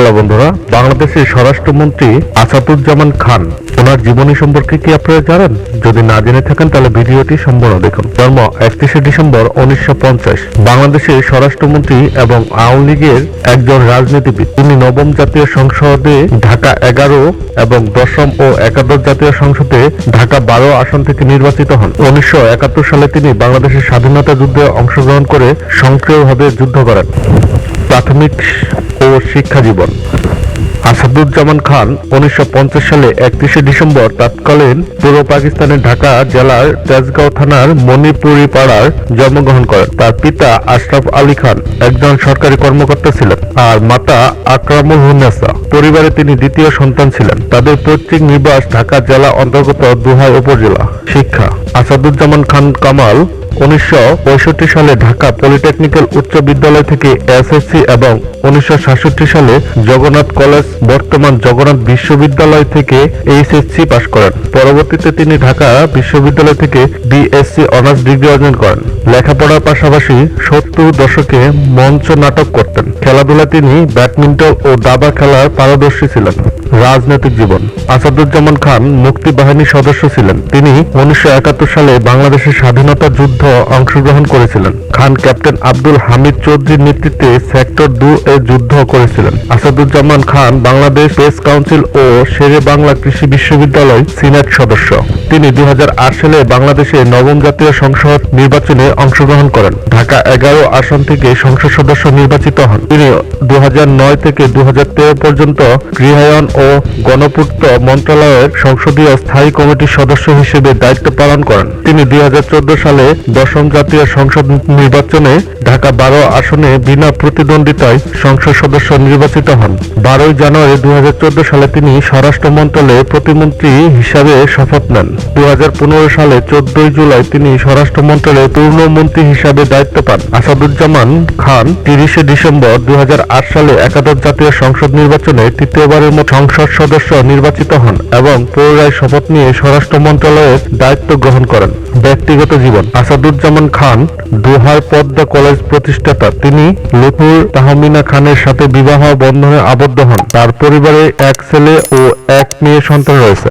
Hello বন্ধুরা, বাংলাদেশের স্বরাষ্ট্রমন্ত্রী আসাদুজ্জামান খান, ওনার জীবনী সম্পর্কে কি আপনারা জানেন? যদি না জেনে থাকেন, তাহলে ভিডিওটি সম্পূর্ণ দেখুন। জন্ম একত্রিশে ডিসেম্বর উনিশশো পঞ্চাশ। বাংলাদেশের স্বরাষ্ট্রমন্ত্রী এবং আওয়ামী লীগের একজন রাজনীতিবিদ। তিনি নবম জাতীয় সংসদে ঢাকা এগারো এবং দশম ও একাদশ জাতীয় সংসদে ঢাকা বারো আসন থেকে নির্বাচিত হন। উনিশশো একাত্তর সালে তিনি বাংলাদেশের স্বাধীনতা যুদ্ধে অংশগ্রহণ করে সক্রিয়ভাবে যুদ্ধ করেন। প্রাথমিক শিক্ষা জীবন। আসাদুজ্জামান খান উনিশশো সালে একত্রিশে ডিসেম্বর তৎকালীন পূর্ব পাকিস্তানের ঢাকা জেলার তেজগাঁও থানার মণিপুরি পাড়ার জন্মগ্রহণ করেন। তার পিতা আশরাফ আলী খান একজন সরকারি কর্মকর্তা ছিলেন আর মাতা আকরামুল হুন্নেসা। পরিবারে তিনি দ্বিতীয় সন্তান ছিলেন। তাদের পৈতৃক নিবাস ঢাকা জেলা অন্তর্গত দুহাই উপজেলা। শিক্ষা। আসাদুজ্জামান খান কামাল উনিশশো পঁয়ষট্টি সালে ঢাকা পলিটেকনিক্যাল উচ্চ বিদ্যালয় থেকে এসএসসি এবং উনিশশো সালে জগন্নাথ কলেজ, বর্তমান জগন্নাথ বিশ্ববিদ্যালয় থেকে এইচএসসি পাশ করেন। পরবর্তীতে তিনি ঢাকা বিশ্ববিদ্যালয় থেকে বিএসসি অনার্স ডিগ্রি অর্জন করেন। লেখাপড়ার পাশাপাশি সত্তর দশকে মঞ্চ নাটক করতেন। খেলাধুলা তিনি ব্যাডমিন্টন ও দাবা খেলার পারদর্শী ছিলেন। রাজনৈতিক জীবন। আসাদুজ্জামান খান মুক্তি বাহিনীর সদস্য ছিলেন। তিনি উনিশশো একাত্তর সালে বাংলাদেশের স্বাধীনতা যুদ্ধ অংশগ্রহণ করেছিলেন। খান ক্যাপ্টেন আব্দুল হামিদ চৌধুরীর নেতৃত্বে সেক্টর দু এ যুদ্ধ করেছিলেন। আসাদুজ্জামান খান বাংলাদেশ প্রেস কাউন্সিল ও শেরে বাংলা কৃষি বিশ্ববিদ্যালয় সিনেট সদস্য। তিনি দুই সালে বাংলাদেশে নবম জাতীয় সংসদ নির্বাচনে অংশগ্রহণ করেন। ঢাকা এগারো আসন থেকে সংসদ সদস্য নির্বাচিত হন। তিনি দু হাজার নয় থেকে দু হাজার তেরো পর্যন্ত গৃহায়ন ও গণপূর্ত মন্ত্রণালয়ের সংসদীয় স্থায়ী কমিটির সদস্য হিসেবে দায়িত্ব পালন করেন। তিনি দুই হাজার চোদ্দ সালে দশম জাতীয় সংসদ নির্বাচনে ঢাকা বারো আসনে বিনা প্রতিদ্বন্দ্বিতায় সংসদ সদস্য নির্বাচিত হন। বারোই জানুয়ারি দু হাজার চোদ্দ সালে তিনি স্বরাষ্ট্র মন্ত্রণালয়ে প্রতিমন্ত্রী হিসাবে শপথ নেন। দু হাজার পনেরো সালে চোদ্দই জুলাই তিনি স্বরাষ্ট্র মন্ত্রণালয়ে পূর্ণমন্ত্রী হিসাবে দায়িত্ব পান। আসাদুজ্জামান খান তিরিশে ডিসেম্বর দু হাজার আট সালে একাদশ জাতীয় সংসদ নির্বাচনে তৃতীয়বারের মতো সংসদ সদস্য নির্বাচিত হন এবং পুনরায় শপথ নিয়ে স্বরাষ্ট্র মন্ত্রণালয়ের দায়িত্ব গ্রহণ করেন। ব্যক্তিগত জীবন। আসাদুজ্জামান খান দোহার পদ্মা কলেজ প্রতিষ্ঠাতা। তিনি লুতুর তাহমিনা খানের সাথে বিবাহ বন্ধনে আবদ্ধ হন। তার পরিবারে এক ছেলে ও এক মেয়ে সন্তান রয়েছে।